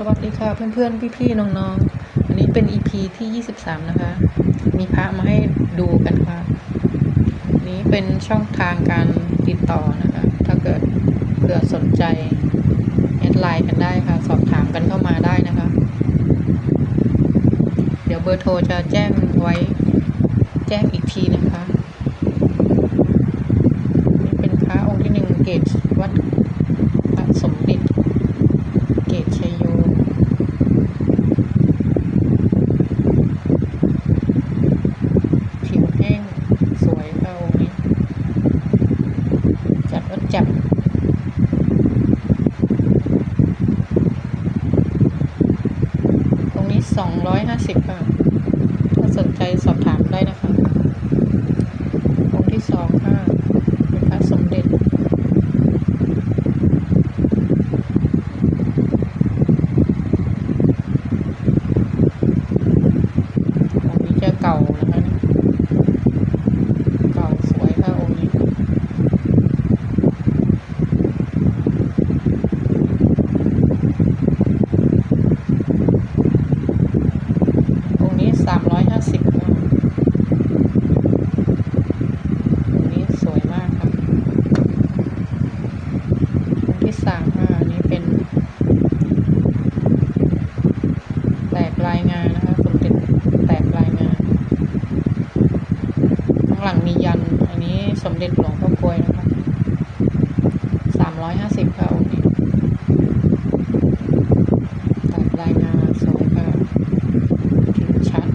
สวัสดีค่ะเพื่อนๆ พี่ๆ น้องๆ อันนี้เป็น EP ที่ 23 นะคะ มีพระมาให้ดูกันค่ะ นี้เป็นช่องทางการติดต่อนะคะ ถ้าเกิดเผื่อสนใจ แอดไลน์กันได้ค่ะ สอบถามกันเข้ามาได้นะคะ เดี๋ยวเบอร์โทรจะแจ้งไว้แจ้งอีกทีนะคะนี่เป็นพระองค์ที่หนึ่งเกตวัดพระสมเด็จ เกตชัยโย ผิวแห้ง สวยเข้านี้ จับตรงนี้สองร้อยห้าสิบค่ะาสนใจสอบถามได้นะคะ องค์ที่สองค่ะ เป็นพระสมเด็จ องค์นี้จะเก่านะคะเนี่ยเก่าสวยค่ะองค์นี้ องค์นี้สามร้อยห้าสิบค่ะองค์นี้สวยมากค่ะองค์ที่สามค่ะอันนี้เป็น แตกลายงานนะคะสมเด็จแตกลายงาน ข้างหลังมียัน อันนี้ สมเด็จหลวงพ่อกลวยนะคะสามร้อยห้าสิบค่ะองค์นี้แตกลายงานสวยค่ะผิวชัด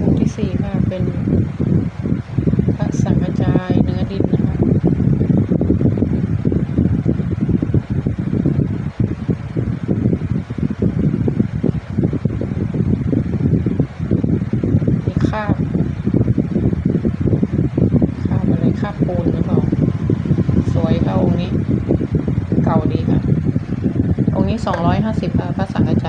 องค์ที่สี่ค่ะเป็นพระสังฆจายเนื้อดินนะคะ มีคราบคราบอะไรคราบปูนหรือเปล่า สวยค่ะองค์นี้ เก่าดีค่ะ องค์นี้สองร้อยห้าสิบพระสังฆ